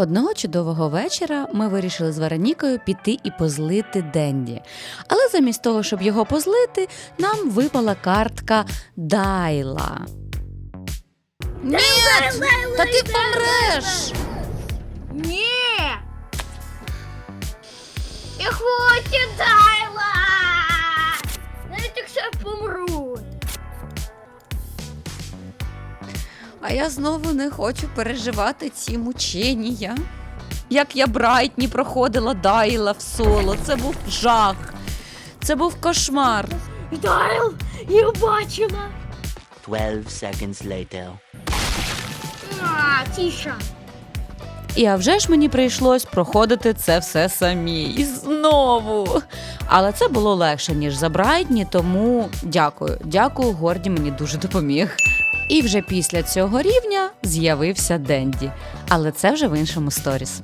Одного чудового вечора ми вирішили з Веронікою піти і позлити Денді. Але замість того, щоб його позлити, нам випала картка Дайла. Ні, та ти помреш! Ні! Я хочу Дайла! А я знову не хочу переживати ці мучення. Як я Брайтні проходила Дайла в соло, це був жах. Це був кошмар. Дайл, я бачила. 12 seconds later. А, тиша. І а вже ж мені прийшлось проходити це все самі. І знову. Але це було легше, ніж за Брайтні, тому дякую. Дякую, Горді мені дуже допоміг. І вже після цього рівня з'явився Денді. Але це вже в іншому сторіс.